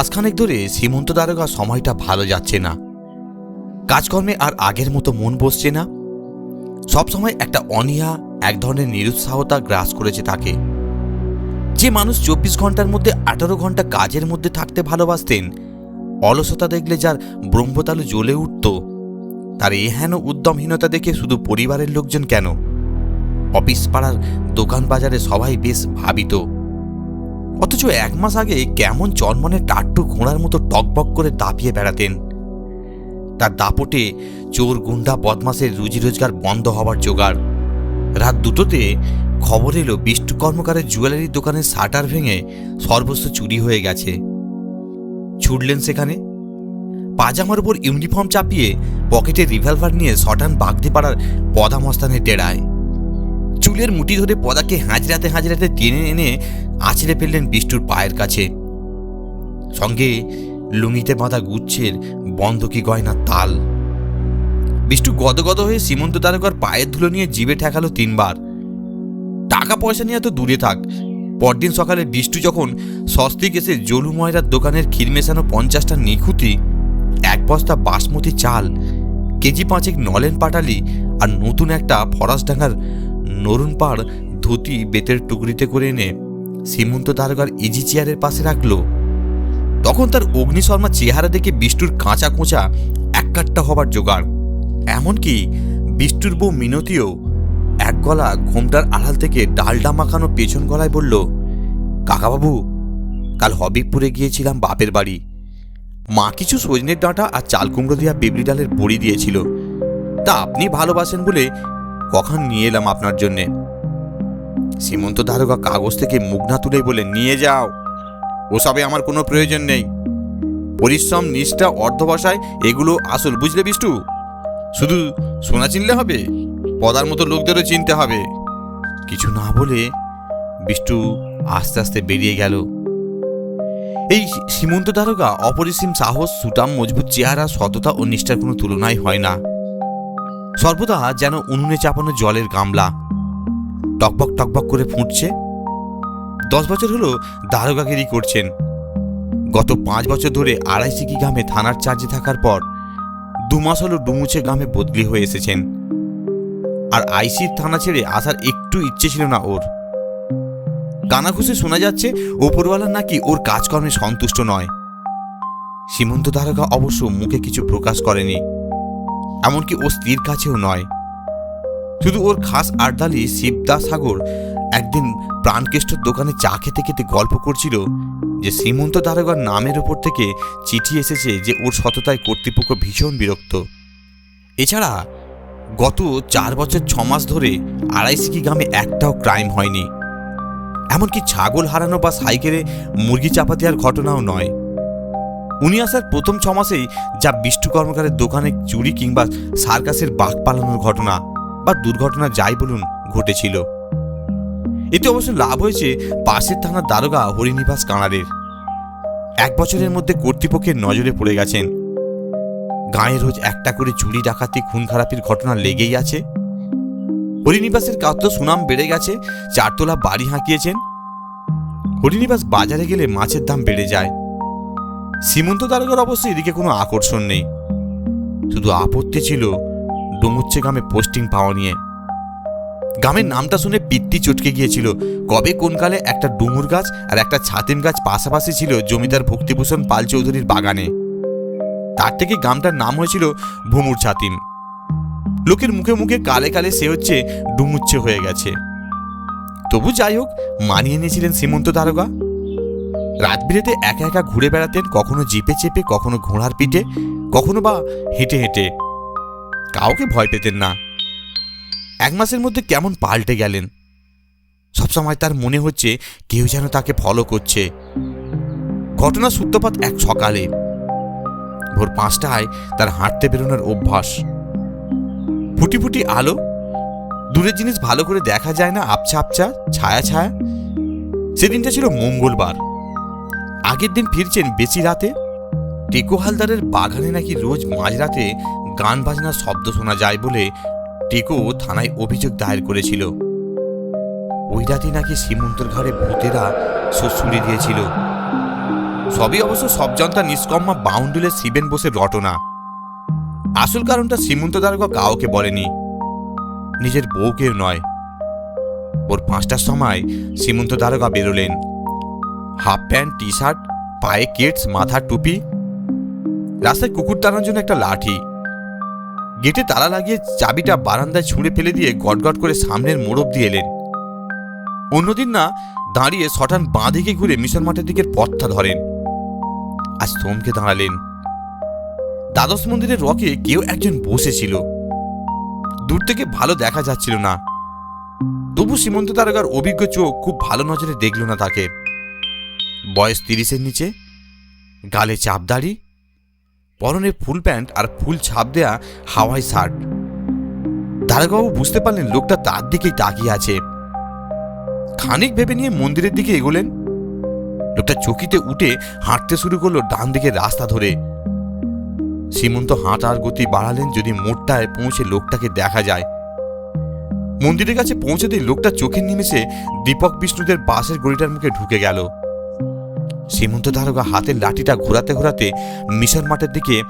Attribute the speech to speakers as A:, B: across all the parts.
A: মাসখানেক ধরে সীমন্ত দারোগা সময়টা ভালো যাচ্ছে না। কাজকর্মে আর আগের মতো মন বসছে না। সবসময় একটা অনীহা, এক ধরনের নিরুৎসাহতা গ্রাস করেছে তাকে। যে মানুষ চব্বিশ ঘণ্টার মধ্যে আঠারো ঘণ্টা কাজের মধ্যে থাকতে ভালোবাসতেন, অলসতা দেখলে যার ব্রহ্মতালু জ্বলে উঠত, তার এহেন উদ্যমহীনতা দেখে শুধু পরিবারের লোকজন কেন? অফিস পাড়ার দোকান বাজারে সবাই বেশ ভাবিত। অথচ এক মাস আগে কেমন চনমনে টাট্টু ঘোড়ার মতো টকবক করে দাপিয়ে বেড়াতেন। তার দাপটে চোর গুন্ডা বদমাসের রুজি রোজগার বন্ধ হবার জোগাড়। রাত দুটোতে খবর এলো, বিষ্টু কর্মকারের জুয়েলারির দোকানের শাটার ভেঙে সর্বস্ব চুরি হয়ে গেছে। ছুটলেন সেখানে। পাজামার উপর ইউনিফর্ম চাপিয়ে পকেটে রিভলভার নিয়ে শটান বাগদি পাড়ার পদামস্তানের ডেরায় চুলের মুঠি ধরে পদাকে হাজরাতে হাজরাতে টেনে এনে আছড়ে ফেললেন বিষ্টুর পায়ের কাছে। সঙ্গে লুঙ্গিতে বাঁধা গুচ্ছের বন্ধকি গয়না তাল। বিষ্টু গদগদ হয়ে সীমন্ত তারকার পায়ের ধুলো নিয়ে জিভে ঠেকালো তিনবার। টাকা পয়সা নিয়ে তো দূরে থাক। পরদিন সকালে বিষ্টু যখন সস্তিক এসে জলু ময়রার দোকানের ক্ষীর মেশানো পঞ্চাশটা নিখুঁতি এক বস্তা বাসমতি চাল, কেজি পাঁচেক নলেন পাটালি আর নতুন একটা ফরাসডাঙ্গার নরুন পাড় ধুতি বেতের টুকরিতে করে এনে সীমন্ত দারোগার ইজি চেয়ারের পাশে রাখল। তখন তার অগ্নিশর্মা চেহারা দেখে বিষ্টুর কাঁচা কোঁচা এক কাট্টা হবার জোগাড়। এমনকি বিষ্টুর বউ মিনতিও এক গলা ঘোমটার আড়াল থেকে ডালডা মাখানো পেছন গলায় বলল, কাকাবাবু, কাল হবিবপুরে গিয়েছিলাম বাপের বাড়ি। মা কিছু সজনের ডাঁটা আর চাল কুমড়ো দিয়া বিবলি ডালের বড়ি দিয়েছিল। তা আপনি ভালোবাসেন বলে কখন নিয়ে এলাম আপনার জন্যে? সীমন্ত দারোগা কাগজ থেকে মুখ না তুলে বলে, নিয়ে যাও। ওসবে আমার কোনো প্রয়োজন নেই। পরিশ্রম, নিষ্ঠা, অর্ধবসায়, এগুলো আসল, বুঝলে বিষ্টু? শুধু সোনা চিনলে হবে, পদার মতো লোকদেরও চিনতে হবে। কিছু না বলে বিষ্টু আস্তে আস্তে বেরিয়ে গেল। এই সীমন্ত দারোগা অপরিসীম সাহস, সুটাম, মজবুত চেহারা, সততা ও নিষ্ঠার কোনো তুলনাই হয় না। সর্বদা যেন উনুনে চাপানো জলের গামলা। টকবক টকবক করে ফুটছে। দশ বছর হলো দারোগাগিরি করছেন। গত পাঁচ বছর ধরে আড়াইশিকি গ্রামে থানার চার্জে থাকার পর দু মাস হলো ডুমুচে গ্রামে বদলি হয়ে এসেছেন। আর আইসির থানা ছেড়ে আসার একটু ইচ্ছে ছিল না ওর। কানাঘুষে শোনা যাচ্ছে, ওপরওয়ালা নাকি ওর কাজকর্মে সন্তুষ্ট নয়। সীমন্ত দারোগা অবশ্য মুখে কিছু প্রকাশ করেনি। এমনকি ও স্ত্রীর কাছেও নয়। শুধু ওর খাস আর্দালি শিবদাস সাগর একদিন প্রাণকেষ্টর দোকানে চা খেতে খেতে গল্প করছিল যে শ্রীমন্ত দারোগার নামের ওপর থেকে চিঠি এসেছে যে ওর সততায় কর্তৃপক্ষ ভীষণ বিরক্ত। এছাড়া গত চার বছর ছ মাস ধরে আড়াইশিকি গ্রামে একটাও ক্রাইম হয়নি। এমনকি ছাগল হারানো বা সাইকেলে মুরগি চাপা দেওয়ার ঘটনাও নয়। উনি আসার প্রথম ছ মাসেই যা বিষ্টু কর্মকারের দোকানে চুরি কিংবা সার্কাসের বাঘ পালানোর ঘটনা বা দুর্ঘটনা যাই বলুন ঘটেছিল। এতে অবশ্য লাভ হয়েছে পাশের থানার দারোগা হরিনিবাস কানারের এক বছরের মধ্যে কর্তৃপক্ষের নজরে পড়ে গেছেন। গাঁয়ে রোজ একটা করে চুরি ডাকাতি, খুন খারাপির ঘটনা লেগেই আছে। হরিনিবাসের কাত্য সুনাম বেড়ে গেছে, চারতলা বাড়ি হাঁকিয়েছেন। হরিনিবাস বাজারে গেলে মাছের দাম বেড়ে যায়। সীমন্ত দারোগার অবশ্য এদিকে কোনো আকর্ষণ নেই। শুধু আপত্তি ছিল ডুমুচ্ছে গ্রামে পোস্টিং পাওয়া নিয়ে। গ্রামের নামটা শুনে পিত্তি চটকে গিয়েছিল, কবে কোন কালে একটা ডুমুর গাছ আর একটা ছাতিম গাছ পাশাপাশি ছিল জমিদার ভক্তিভূষণ পাল চৌধুরীর বাগানে। তার থেকে গ্রামটার নাম হয়েছিল ভুমুর ছাতিম। লোকের মুখে মুখে কালে কালে সে হচ্ছে ডুমুচ্ছে হয়ে গেছে। তবু যাই হোক, মানিয়ে নিয়েছিলেন সীমন্ত দারোগা রাত বিরেতে একা একা ঘুরে বেড়াতেন, কখনো জিপে চেপে, কখনো ঘোড়ার পিঠে, কখনো বা হেঁটে হেঁটে। কাউকে ভয় পেতেন না। এক মাসের মধ্যে কেমন পাল্টে গেলেন। সবসময় তার মনে হচ্ছে কেউ যেন তাকে ফলো করছে। ঘটনা সূত্রপাত এক সকালে। ভোর পাঁচটায় তার হাঁটতে বেরোনোর অভ্যাস। ফুটি ফুটি আলো। দূরের জিনিস ভালো করে দেখা যায় না, আবছা আবছা, ছায়া ছায়া। সেদিনটা ছিল মঙ্গলবার। আগের দিন ফিরছেন বেশি রাতে? টেকো হালদারের বাগানে নাকি রোজ মাঝরাতে গান বাজনার শব্দ শোনা যায় বলে টেকো থানায় অভিযোগ দায়ের করেছিল। ওই রাতে নাকি সীমন্তর ঘরে ভূতেরা সুসুড়ি দিয়েছিল। সবই অবশ্য সব জনতা নিষ্কম্মা বাউন্ডুলে শিবেন বসে রটনা। আসল কারণটা সীমন্ত দারোগা কাউকে বলেনি। নিজের বউকেও নয়। ওর পাঁচটার সময় সীমন্ত দারোগা বেরোলেন। হাফ প্যান্ট টি শার্ট পায়ে কেটস মাথার টুপি। রাস্তায় কুকুর টানার জন্য একটা লাঠি। গেটে তালা লাগিয়ে চাবিটা বারান্দায় ছুঁড়ে ফেলে দিয়ে গটগট করে সামনের মোড়ব দিয়ে এলেন। অন্যদিন না, দাঁড়িয়ে সটান বাঁ দিকে ঘুরে মিশন মাঠের দিকের পথটা ধরেন। আজ থমকে দাঁড়ালেন। দ্বাদশ মন্দিরের রকে কেউ একজন বসেছিল। দূর থেকে ভালো দেখা যাচ্ছিল না। তবু সীমন্ত তারকার অভিজ্ঞ চোখ খুব ভালো নজরে দেখল না তাকে। বয়স তিরিশের নিচে, গালে চাপ দাড়ি, পরনে ফুল প্যান্ট আর ফুল ছাপ দেয়া হাওয়াই শার্ট। দারোগাবু বুঝতে পারলেন লোকটা তার দিকেই তাকিয়ে আছে। খানিক ভেবে নিয়ে মন্দিরের দিকে এগোলেন। লোকটা চকিতে উঠে হাঁটতে শুরু করল ডান দিকে রাস্তা ধরে। সীমন্ত হাঁটার গতি বাড়ালেন যদি মোড়টায় পৌঁছে লোকটাকে দেখা যায়। মন্দিরের কাছে পৌঁছতেই লোকটা চোখের নিমেষে দীপক বিষ্ণুদের বাসের গড়িটার মুখে ঢুকে গেল। সীমন্ত দারোগা হাতের লাঠিটা ঘোরাতে ঘোরাতে মিশন মাঠের দিকে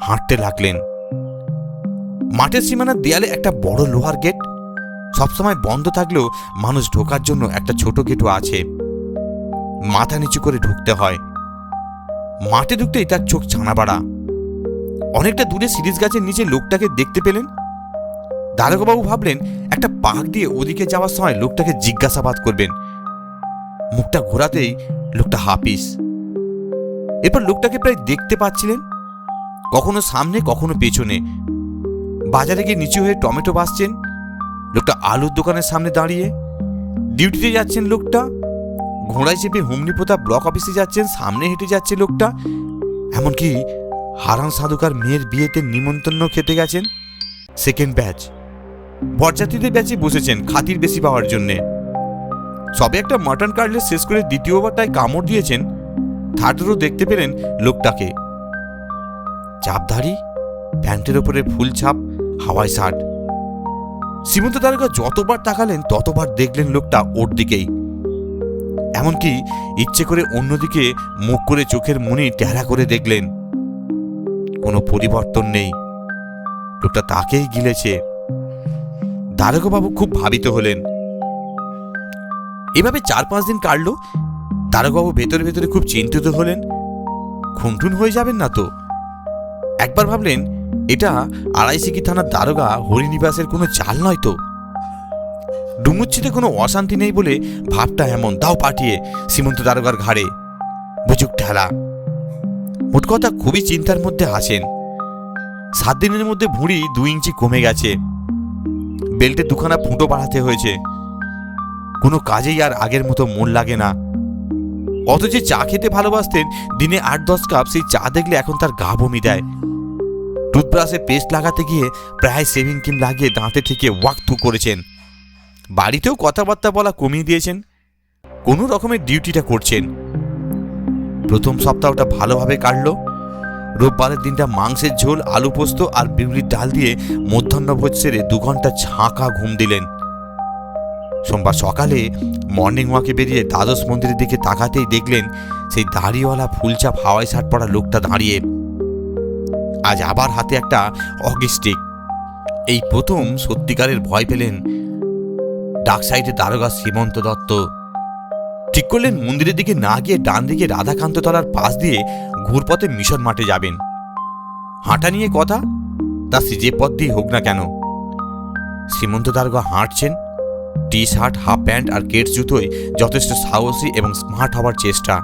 A: হাঁটতে লাগলেন। মাঠের সীমানার দেয়ালে একটা বড় লোহার গেট। সবসময় বন্ধ থাকলেও মানুষ ঢোকার জন্য একটা ছোট গেটও আছে। মাথা নিচু করে ঢুকতে হয়। মাঠে ঢুকতেই তার চোখ ছানাবাড়া। অনেকটা দূরে সিরিজ গাছের নিচে লোকটাকে দেখতে পেলেন। দারোগাবাবু ভাবলেন, একটা পাক দিয়ে ওদিকে যাওয়ার সময় লোকটাকে জিজ্ঞাসাবাদ করবেন। মুখটা ঘোরাতেই লোকটা হাপিস। এরপর লোকটাকে প্রায় দেখতে পাচ্ছিলেন, কখনো সামনে, কখনো পেছনে। বাজারে গিয়ে নিচু হয়ে টমেটো বাসছেন লোকটা আলুর দোকানের সামনে দাঁড়িয়ে। ডিউটিতে যাচ্ছেন লোকটা, ঘোড়ায় চেপে হুমনিপোতা ব্লক অফিসে যাচ্ছেন, সামনে হেঁটে যাচ্ছে লোকটা। এমনকি হারান সাধুকার মেয়ের বিয়েতে নিমন্ত্রণ খেতে গেছেন। Second batch. বরযাত্রীদের ব্যাচে বসেছেন, খাতির বেশি পাওয়ার জন্যে। সবে একটা মাটন কাটলেট শেষ করে দ্বিতীয়বারটায় কামড় দিয়েছেন থার্ডেরও দেখতে পেলেন লোকটাকে। চাপধারী, প্যান্টের ওপরে ফুল ছাপ হাওয়াই শার্ট। সীমন্ত তারকা যতবার তাকালেন, ততবার দেখলেন লোকটা ওর দিকেই। এমনকি ইচ্ছে করে অন্যদিকে মুখ করে চোখের মনি ট্যারা করে দেখলেন। কোনো পরিবর্তন নেই। লোকটা তাকেই গিলেছে। দারোগাবাবু খুব ভাবিত হলেন। এভাবে চার পাঁচ দিন কাটল? দারোগাবু ভেতরে ভেতরে খুব চিন্তিত হলেন। খুনটুন হয়ে যাবেন না তো? একবার ভাবলেন, এটা আড়াইশিকি থানার দারোগা হরিনিবাসের কোনো চাল নয় তো? ডুমুচ্ছিতে কোনো অশান্তি নেই বলে ভাবটা এমন দাও পাঠিয়ে সীমন্ত দারোগার ঘাড়ে। বুঝুক ঠেলা। মোট কথা খুবই চিন্তার মধ্যে আছেন। সাত দিনের মধ্যে ভুঁড়ি দু ইঞ্চি কমে গেছে। বেল্টে দুখানা ফুটো বাড়াতে হয়েছে। কোনো কাজেই আর আগের মতো মন লাগে না। অত যে চা খেতে ভালোবাসতেন, দিনে আট দশ কাপ সেই চা দেখলে এখন তার গা বমি দেয়। টুথব্রাশে পেস্ট লাগাতে গিয়ে প্রায় সেভিং ক্রিম লাগিয়ে দাঁতে থেকে ওয়াক থু করেছেন। বাড়িতেও কথাবার্তা বলা কমিয়ে দিয়েছেন। কোনো রকমের ডিউটিটা করছেন। প্রথম সপ্তাহটা ভালোভাবে কাটলো। রোববারের দিনটা মাংসের ঝোল, আলু পোস্ত আর বিউলির ডাল দিয়ে মধ্যাহ্নভোজ সেরে দু ঘণ্টা ছাঁকা ঘুম দিলেন। সোমবার সকালে মর্নিং ওয়াকে বেরিয়ে দ্বাদশ মন্দিরের দিকে তাকাতেই দেখলেন সেই দাড়িওয়ালা ফুলচাপ হাওয়াই শার্ট পরা লোকটা দাঁড়িয়ে। আজ আবার হাতে একটা অগিস্টিক এই প্রথম সত্যিকারের ভয় পেলেন ডাক সাইডে দারোগা সীমন্ত দত্ত। ঠিক করলেন মন্দিরের দিকে না গিয়ে ডান দিকে রাধাকান্ত তলার পাশ দিয়ে ঘুরপথে মিশন মাঠে যাবেন। হাঁটা নিয়ে কথা? তা সিজে পথ দিয়ে হোক না কেন? শ্রীমন্ত দারোগা হাঁটছেন? টি শার্ট হাফ প্যান্ট আর কেটস জুতোয় যথেষ্ট সাহসী এবং স্মার্ট হওয়ার চেষ্টা।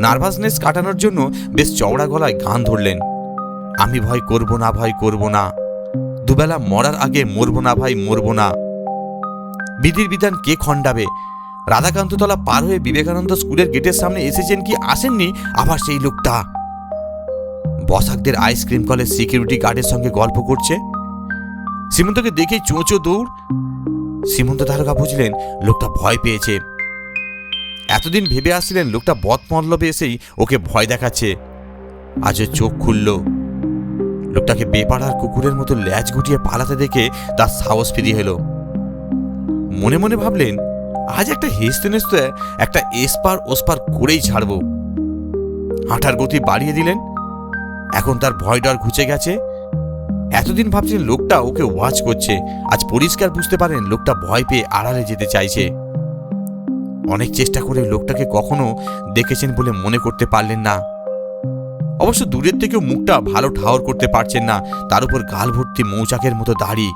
A: নার্ভাসনেস কাটানোর জন্য বেশ চওড়া গলায় গান ধরলেন। আমি ভয় করব না, ভয় করব না। দুবেলা মরার আগে মরব না, ভাই, মরবো না। বিধির বিধান কে খণ্ডাবে? রাধাকান্ততলা পার হয়ে বিবেকানন্দ স্কুলের গেটের সামনে এসেছেন কি আসেননি আবার সেই লোকটা? বসাকদের আইসক্রিম কলের সিকিউরিটি গার্ডের সঙ্গে গল্প করছে? সীমন্তকে দেখেই চোঁচো দৌড়। সীমন্ত দারোগা বুঝলেন, লোকটা ভয় পেয়েছে। এতদিন ভেবে আসছিলেন লোকটা বদ মতলবে এসেই ওকে ভয় দেখাচ্ছে। আজও চোখ খুলল। লোকটাকে বেপাড়ার কুকুরের মতো ল্যাজ গুটিয়ে পালাতে দেখে তার সাহস ফিরিয়ে এলো। মনে মনে ভাবলেন, আজ একটা হেসতে নেসতে একটা এসপার ওসপার করেই ছাড়ব। হাঁটার গতি বাড়িয়ে দিলেন। এখন তার ভয় ডর ঘুচে গেছে। এতদিন ভাবছেন লোকটা ওকে ওয়াচ করছে। আজ পরিষ্কার বুঝতে পারেন লোকটা ভয় পেয়ে আড়ালে যেতে চাইছে। অনেক চেষ্টা করে লোকটাকে কখনো দেখেছেন বলে মনে করতে পারলেন না। অবশ্য দূরের থেকেও মুখটা ভালো ঠাওর করতে পারছেন না। তার উপর গাল ভর্তি মৌচাকের মতো দাড়ি।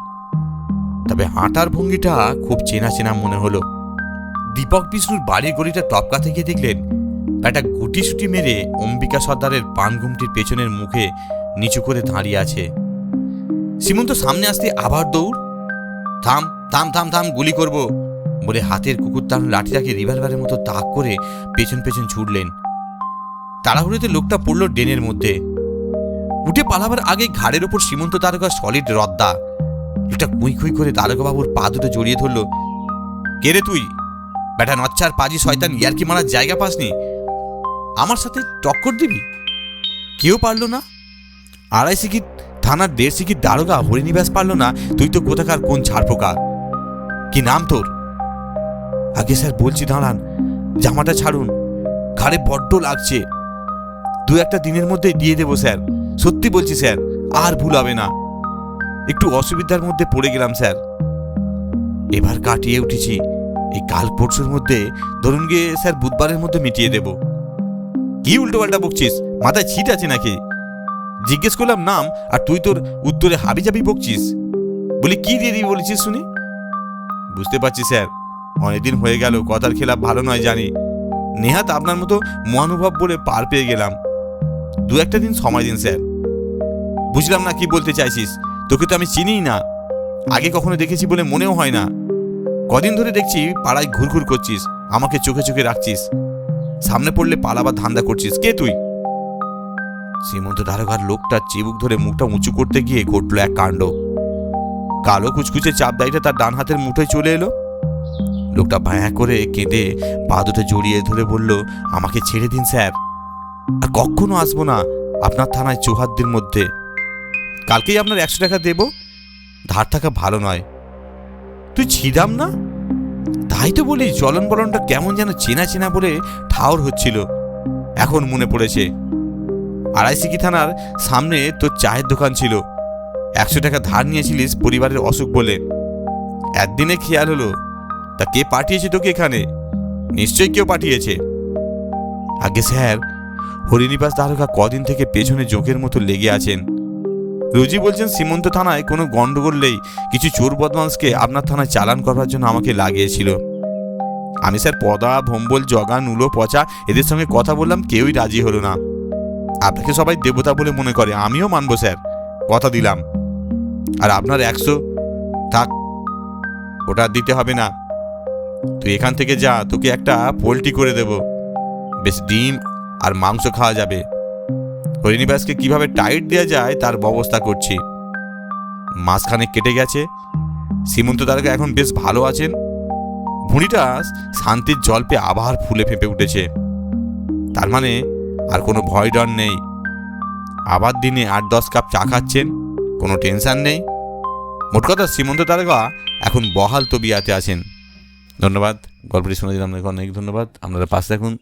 A: তবে হাঁটার ভঙ্গিটা খুব চেনা চেনা মনে হলো। দীপক বিষ্ণুর বাড়ির গলিটা টপকা থেকে দেখলেন, একটা গুটি সুটি মেরে অম্বিকা সর্দারের পান ঘুমটির পেছনের মুখে নিচু করে দাঁড়িয়ে আছে। সীমন্ত সামনে আসতে আবার দৌড়। থাম থাম থাম থাম, গুলি করব বলে হাতের কুকুর তার লাঠিটাকে রিভলভারের মতো তাক করে পেছন পেছন ছুটলেন। তাড়াহুড়িতে লোকটা পড়ল ডেনের মধ্যে। উঠে পালাবার আগে ঘাড়ের ওপর সীমন্ত তারকা সলিড রদ্দা। এটা কুই কুই করে বাবুর পা দুটো জড়িয়ে ধরল। কে রে তুই? বেটা নচ্ছার পাজি শয়তান ইয়ারকি মারার জায়গা পাসনি? আমার সাথে টক্কর দিবি? কেউ পারল না। আড়াই সিকিট থানার দেড় সিকিট দারোগা হরিনিবাস পারল না? তুই তো কোথাকার কোন ছাড়পোকা? কি নাম তোর? আগে স্যার বলছি, দাঁড়ান, জামাটা ছাড়ুন। ঘাড়ে বড্ড লাগছে। দু একটা দিনের মধ্যে দিয়ে দেবো, স্যার। সত্যি বলছি, স্যার, আর ভুল হবে না। একটু অসুবিধার মধ্যে পড়ে গেলাম, স্যার। এবার কাটিয়ে উঠেছি। এই কাল পরশুর মধ্যে ধরুন গিয়ে, স্যার, বুধবারের মধ্যে মিটিয়ে দেব। কি উল্টোপাল্টা বকছিস? মাথায় ছিট আছে নাকি? জিজ্ঞেস করলাম, নাম, আর তুই তোর উত্তরে হাবি যাবি বকছিস? বলি, কি দিয়ে দিবি বলেছিস শুনি? বুঝতে পারছি স্যার, অনেকদিন হয়ে গেল, কথার খেলাপ ভালো নয় জানি। নেহাত আপনার মতো মহানুভব বলে পার পেয়ে গেলাম। দু একটা দিন সময় দিন, স্যার। বুঝলাম না কি বলতে চাইছিস, তোকে তো আমি চিনিই না। আগে কখনো দেখেছি বলে মনেও হয় না। কদিন ধরে দেখছি পাড়ায় ঘুরঘুর করছিস, আমাকে চোখে চোখে রাখছিস। সামনে পড়লে পালাবার ধান্দা করছিস। কে তুই? শ্রীমন্ত দারোগার লোকটা চিবুক ধরে মুখটা উঁচু করতে গিয়ে ঘটল এক কাণ্ড। কালো কুচকুচে চাপদাইটা তার ডান হাতের মুঠোয় চলে এলো। লোকটা ভায়া করে কেঁদে পা দুটো জড়িয়ে ধরে বলল, আমাকে ছেড়ে দিন স্যার। আর কখনো আসব না আপনার থানায় চৌহাদ্দির মধ্যে। কালকেই আপনার একশো টাকা দেব। ধার থাকা ভালো নয়। তুই ছিদাম না? তাই তো বলি, চলন বলনটা কেমন যেন চেনা চেনা বলে ঠাওর হচ্ছিল। এখন মনে পড়েছে আড়াইশিকি থানার সামনে তোর চায়ের দোকান ছিল। একশো টাকা ধার নিয়েছিলিস পরিবারের অসুখ বলে। একদিনে খেয়াল হলো, তা কে পাঠিয়েছে তোকে এখানে? নিশ্চয়ই কেউ পাঠিয়েছে। আগে স্যার, হরিনিবাস দারোগা কদিন থেকে পেছনে জোকের মতো লেগে আছেন। রোজি বলছেন সীমন্ত থানায় কোনো গন্ডগোললেই কিছু চোর বদমাসকে আপনার থানায় চালান করবার জন্য আমাকে লাগিয়েছিল। আমি স্যার পদা, ভম্বল, জগা, নুলো, পচা, এদের সঙ্গে কথা বললাম, কেউই রাজি হলো না। আপনাকে সবাই দেবতা বলে মনে করে, আমিও মানবো স্যার। কথা দিলাম। আর আপনার একশো, থাক, ওটা দিতে হবে না। তুই এখান থেকে যা, তোকে একটা পোলট্রি করে দেব। বেশ, ডিম আর মাংস খাওয়া যাবে। হরিনিবাসকে কীভাবে টাইট দেওয়া যায়, তার ব্যবস্থা করছি। মাঝখানে কেটে গেছে। সীমন্ত তারকা এখন বেশ ভালো আছেন। ভুঁড়িটা শান্তির জল পেয়ে আবার ফুলে ফেঁপে উঠেছে। তার মানে আর কোনো ভয় ডর নেই। আবার দিনে আট, দশ কাপ চা খাচ্ছেন, কোনো টেনশান নেই। মোট কথা শ্রীমন্ত তারকা এখন বহাল তবিয়াতে আছেন। ধন্যবাদ, গল্পটি শুনে দিলাম, অনেক ধন্যবাদ। আপনারা পাশে থাকুন।